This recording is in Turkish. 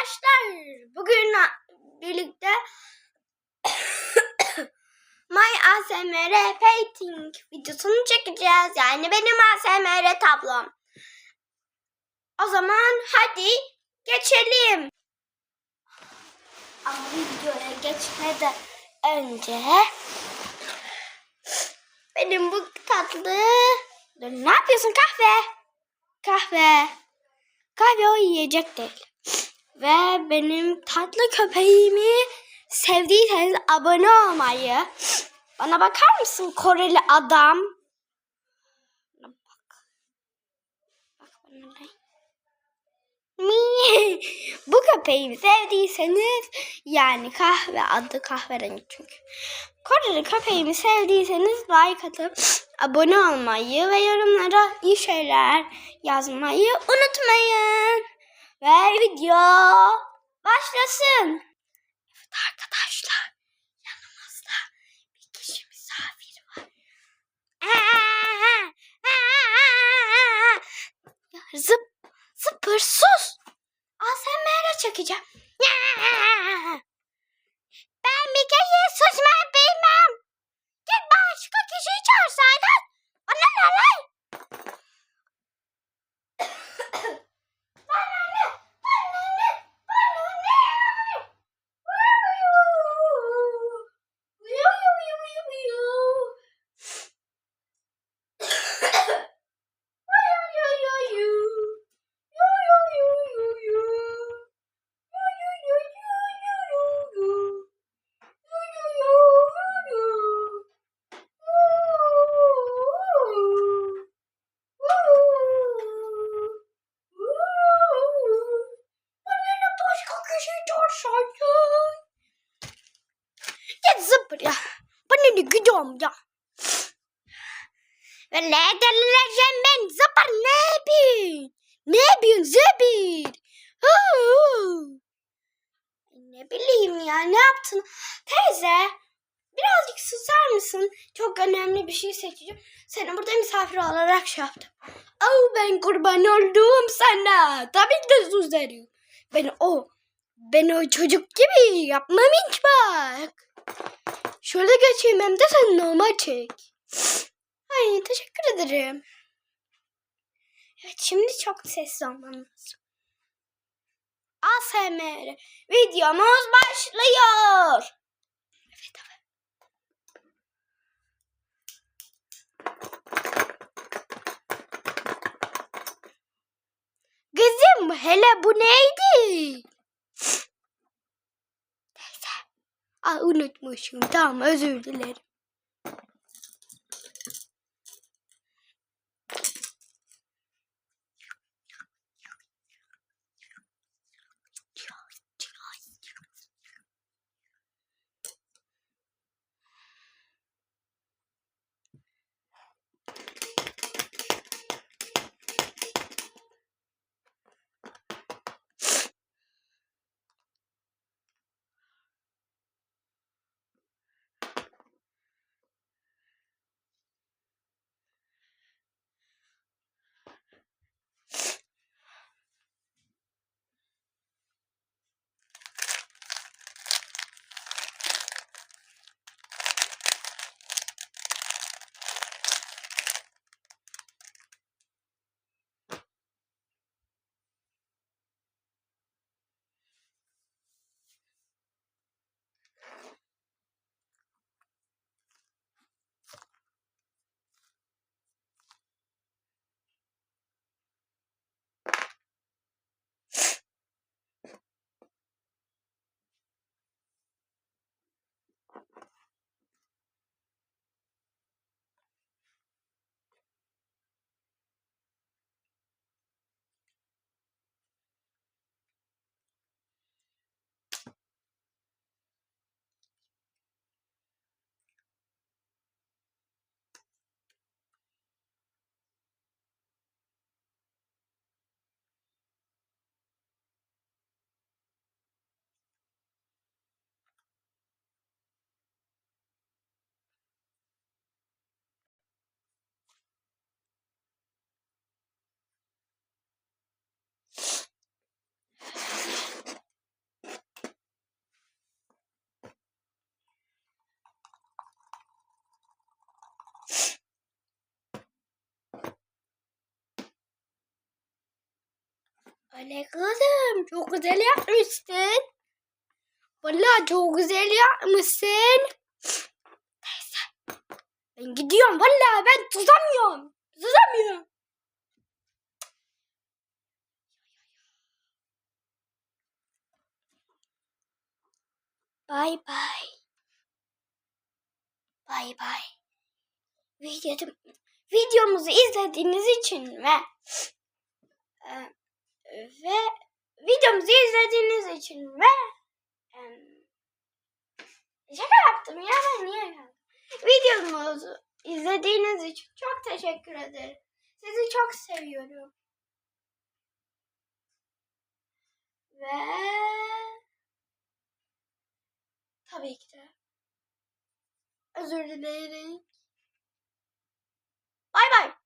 arkadaşlar. Bugün birlikte My ASMR Painting videosunu çekeceğiz. Yani benim ASMR tablom. O zaman hadi geçelim. Ama videoya geçmeden önce benim bu tatlı... Ne yapıyorsun kahve? Kahve. Kahve o yiyecek değil. Ve benim tatlı köpeğimi sevdiyseniz abone olmayı. Bana bakar mısın Koreli adam? Bak. Bu köpeğimi sevdiyseniz yani kahve adı kahverengi çünkü. Koreli köpeğimi sevdiyseniz like atıp abone olmayı ve yorumlara iyi şeyler yazmayı unutmayın. Ve video başlasın. Evet arkadaşlar Ne gidiyorum ya. Ve ne delireceğim ben zıpır ne yapayım? Ne yapıyorsun zıpır? Huu. Ne bileyim ya ne yaptın? Teyze birazcık susar mısın? Çok önemli bir şey seçeceğim. Seni burada misafir olarak şey yaptım. Oh ben kurban oldum sana. Tabii ki de susarım. Ben o ben o çocuk gibi yapmam hiç bak. Şöyle geçeyim hem de sen normal çek. Ay teşekkür ederim. Evet şimdi çok sessiz olmam lazım. ASMR videomuz başlıyor. Evet evet. Kızım hele bu neydi? Neyse. Aa, unutmuşum. Tamam özür dilerim. Öyle kızım çok güzel yapmışsın. Vallahi çok güzel yapmışsın. Neyse. Ben gidiyorum vallahi ben tutamıyorum. Tutamıyorum. Bye bye. Bye bye. Videom, videomuzu izlediğiniz için ve e, ve videomuzu izlediğiniz için ve şaka yaptım ya ben niye yaptım? Videomuzu izlediğiniz için çok teşekkür ederim. Sizi çok seviyorum. Ve tabii ki de özür dilerim. Bay bay.